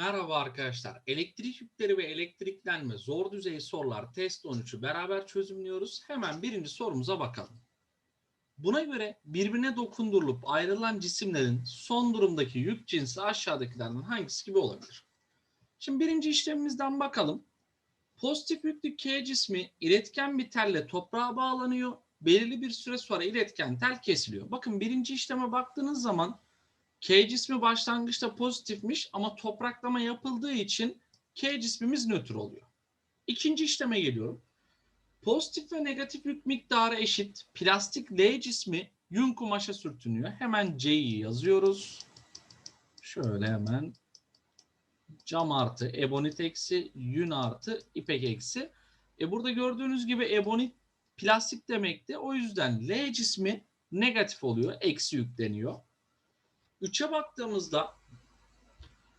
Merhaba arkadaşlar. Elektrik yükleri ve elektriklenme zor düzey sorular test 13'ü beraber çözümlüyoruz. Hemen birinci sorumuza bakalım. Buna göre birbirine dokundurulup ayrılan cisimlerin son durumdaki yük cinsi aşağıdakilerden hangisi gibi olabilir? Şimdi birinci işlemimizden bakalım. Pozitif yüklü K cismi iletken bir telle toprağa bağlanıyor. Belirli bir süre sonra iletken tel kesiliyor. Bakın birinci işleme baktığınız zaman K cismi başlangıçta pozitifmiş ama topraklama yapıldığı için K cismimiz nötr oluyor. İkinci işleme geliyorum. Pozitif ve negatif yük miktarı eşit plastik L cismi yün kumaşa sürtünüyor. Hemen C'yi yazıyoruz. Şöyle hemen cam artı ebonit eksi yün artı ipek eksi. E burada gördüğünüz gibi ebonit plastik demekti. O yüzden L cismi negatif oluyor. Eksi yükleniyor. 3'e baktığımızda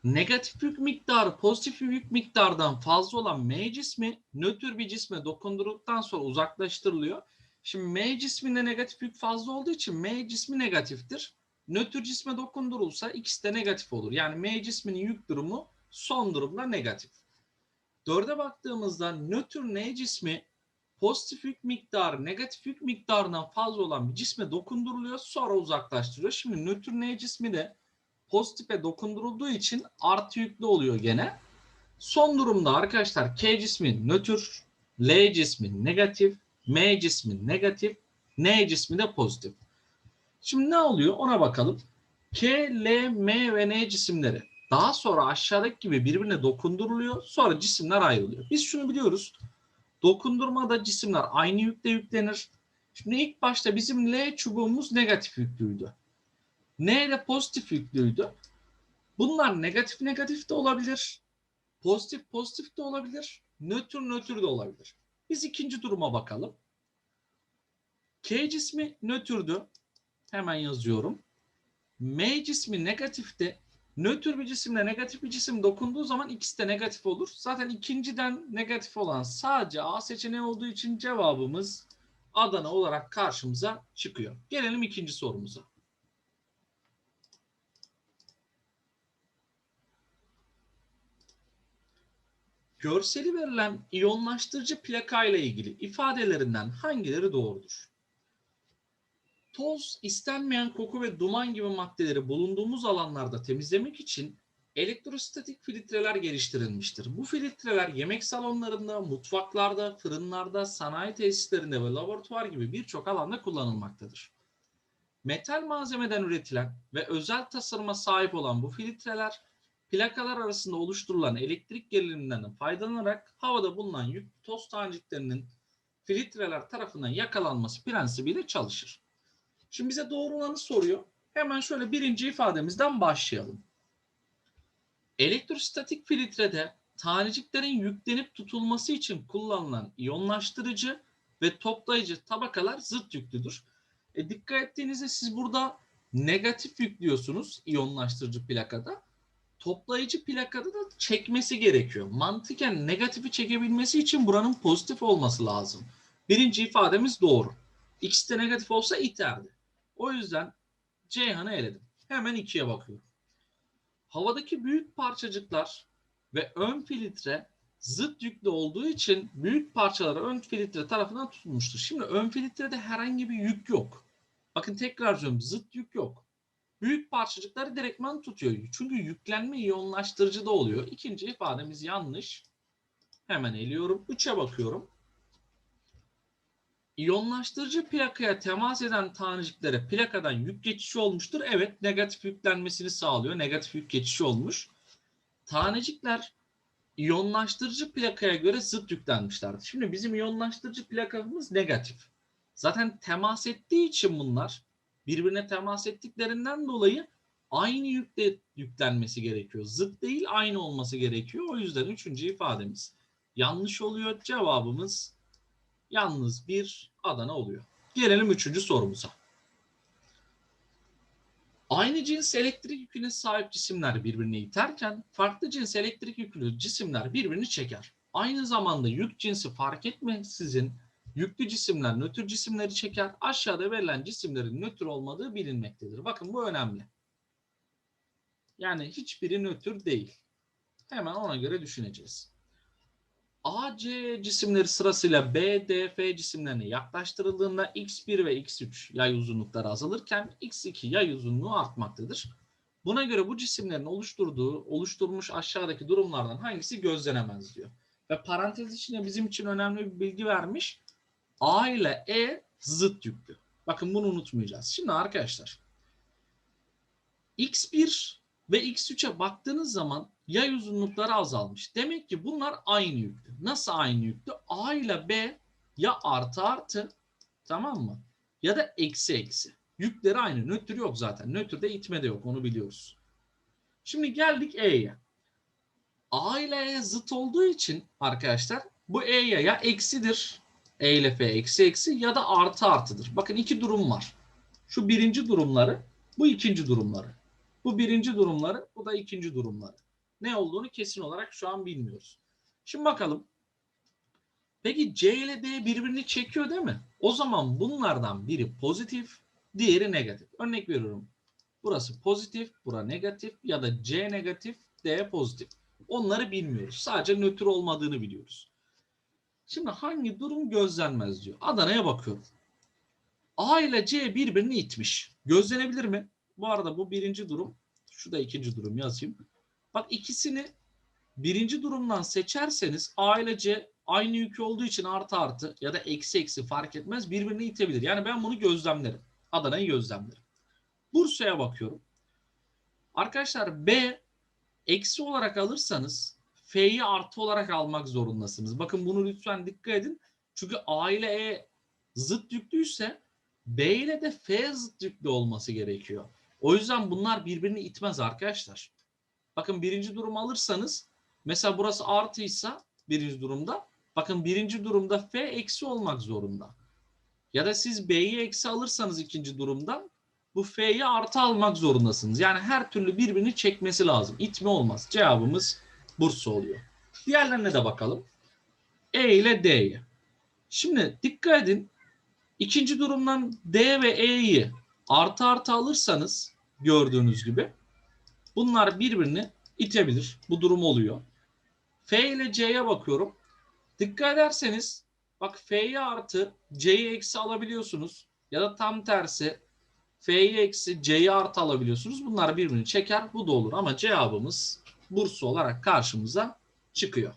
negatif yük miktarı pozitif yük miktardan fazla olan M cismi nötr bir cisme dokundurulduktan sonra uzaklaştırılıyor. Şimdi M cisminde negatif yük fazla olduğu için M cismi negatiftir. Nötr cisme dokundurulsa ikisi de negatif olur. Yani M cisminin yük durumu son durumda negatif. Dörde baktığımızda nötr N cismi pozitif yük miktarı negatif yük miktarından fazla olan bir cisme dokunduruluyor sonra uzaklaştırıyor. Şimdi nötr N cismi de pozitife dokundurulduğu için artı yüklü oluyor gene. Son durumda arkadaşlar K cismi nötr, L cismi negatif, M cismi negatif, N cismi de pozitif. Şimdi ne oluyor ona bakalım. K, L, M ve N cisimleri daha sonra aşağıdaki gibi birbirine dokunduruluyor. Sonra cisimler ayrılıyor. Biz şunu biliyoruz. Dokundurmada cisimler aynı yükle yüklenir. Şimdi ilk başta bizim L çubuğumuz negatif yüklüydü. N de pozitif yüklüydü. Bunlar negatif negatif de olabilir. Pozitif pozitif de olabilir. Nötr nötr de olabilir. Biz ikinci duruma bakalım. K cismi nötrdü. Hemen yazıyorum. M cismi negatifti. Nötr bir cisimle negatif bir cisim dokunduğu zaman ikisi de negatif olur. Zaten ikinciden negatif olan sadece A seçeneği olduğu için cevabımız Adana olarak karşımıza çıkıyor. Gelelim ikinci sorumuza. Görseli verilen iyonlaştırıcı plaka ile ilgili ifadelerinden hangileri doğrudur? Toz, istenmeyen koku ve duman gibi maddeleri bulunduğumuz alanlarda temizlemek için elektrostatik filtreler geliştirilmiştir. Bu filtreler yemek salonlarında, mutfaklarda, fırınlarda, sanayi tesislerinde ve laboratuvar gibi birçok alanda kullanılmaktadır. Metal malzemeden üretilen ve özel tasarıma sahip olan bu filtreler plakalar arasında oluşturulan elektrik geriliminden faydalanarak havada bulunan yük toz taneciklerinin filtreler tarafından yakalanması prensibiyle çalışır. Şimdi bize doğru olanı soruyor. Hemen şöyle birinci ifademizden başlayalım. Elektrostatik filtrede taneciklerin yüklenip tutulması için kullanılan iyonlaştırıcı ve toplayıcı tabakalar zıt yüklüdür. E, dikkat ettiğinizde siz burada negatif yüklüyorsunuz iyonlaştırıcı plakada. Toplayıcı plakada da çekmesi gerekiyor. Mantıken negatifi çekebilmesi için buranın pozitif olması lazım. Birinci ifademiz doğru. İkisi de negatif olsa iterdi. O yüzden Ceyhan'ı eledim. Hemen ikiye bakıyorum. Havadaki büyük parçacıklar ve ön filtre zıt yüklü olduğu için büyük parçaları ön filtre tarafından tutulmuştur. Şimdi ön filtrede herhangi bir yük yok. Bakın tekrar diyorum zıt yük yok. Büyük parçacıkları direktman tutuyor. Çünkü yüklenme iyonlaştırıcı da oluyor. İkinci ifademiz yanlış. Hemen eliyorum. Üçe bakıyorum. İyonlaştırıcı plakaya temas eden taneciklere plakadan yük geçişi olmuştur. Evet negatif yüklenmesini sağlıyor. Negatif yük geçişi olmuş. Tanecikler iyonlaştırıcı plakaya göre zıt yüklenmişlerdir. Şimdi bizim iyonlaştırıcı plakamız negatif. Zaten temas ettiği için bunlar birbirine temas ettiklerinden dolayı aynı yükle yüklenmesi gerekiyor. Zıt değil aynı olması gerekiyor. O yüzden üçüncü ifademiz yanlış oluyor. Cevabımız yalnız bir Adana oluyor. Gelelim üçüncü sorumuza. Aynı cins elektrik yüküne sahip cisimler birbirini iterken farklı cins elektrik yüklü cisimler birbirini çeker. Aynı zamanda yük cinsi fark etmeksizin yüklü cisimler nötr cisimleri çeker. Aşağıda verilen cisimlerin nötr olmadığı bilinmektedir. Bakın bu önemli. Yani hiçbiri nötr değil. Hemen ona göre düşüneceğiz. A, C cisimleri sırasıyla B, D, F cisimlerine yaklaştırıldığında X1 ve X3 yay uzunlukları azalırken X2 yay uzunluğu artmaktadır. Buna göre bu cisimlerin oluşturduğu, oluşturmuş aşağıdaki durumlardan hangisi gözlenemez diyor. Ve parantez içinde bizim için önemli bir bilgi vermiş. A ile E zıt yüklü. Bakın bunu unutmayacağız. Şimdi arkadaşlar X1 ve X3'e baktığınız zaman yay uzunlukları azalmış. Demek ki bunlar aynı yüklü. Nasıl aynı yüklü? A ile B ya artı artı tamam mı? Ya da eksi eksi. Yükleri aynı. Nötr yok zaten. Nötrde itme de yok. Onu biliyoruz. Şimdi geldik E'ye. A ile E zıt olduğu için arkadaşlar bu E'ye ya eksidir. E ile F eksi eksi ya da artı artıdır. Bakın iki durum var. Şu birinci durumları, bu ikinci durumları. Bu birinci durumları, bu da ikinci durumları. Ne olduğunu kesin olarak şu an bilmiyoruz. Şimdi bakalım. Peki C ile D birbirini çekiyor değil mi? O zaman bunlardan biri pozitif, diğeri negatif. Örnek veriyorum. Burası pozitif, bura negatif ya da C negatif, D pozitif. Onları bilmiyoruz. Sadece nötr olmadığını biliyoruz. Şimdi hangi durum gözlenmez diyor. Adana'ya bakıyorum. A ile C birbirini itmiş. Gözlenebilir mi? Bu arada bu birinci durum. Şu da ikinci durum yazayım. Bak ikisini birinci durumdan seçerseniz A ile C aynı yükü olduğu için artı artı ya da eksi eksi fark etmez birbirini itebilir. Yani ben bunu gözlemlerim. Adana'yı gözlemlerim. Bursa'ya bakıyorum. Arkadaşlar B eksi olarak alırsanız F'yi artı olarak almak zorundasınız. Bakın bunu lütfen dikkat edin. Çünkü A ile E zıt yüklüyse B ile de F zıt yüklü olması gerekiyor. O yüzden bunlar birbirini itmez arkadaşlar. Bakın birinci durum alırsanız mesela burası artıysa birinci durumda bakın birinci durumda F eksi olmak zorunda. Ya da siz B'yi eksi alırsanız ikinci durumdan bu F'yi artı almak zorundasınız. Yani her türlü birbirini çekmesi lazım. İtme olmaz. Cevabımız Bursa oluyor. Diğerlerine de bakalım. E ile D'ye. Şimdi dikkat edin. İkinci durumdan D ve E'yi artı artı alırsanız gördüğünüz gibi bunlar birbirini itebilir. Bu durum oluyor. F ile C'ye bakıyorum. Dikkat ederseniz bak F'yi artı C'yi eksi alabiliyorsunuz. Ya da tam tersi F'yi eksi C'yi artı alabiliyorsunuz. Bunlar birbirini çeker. Bu da olur ama cevabımız Bursa olarak karşımıza çıkıyor.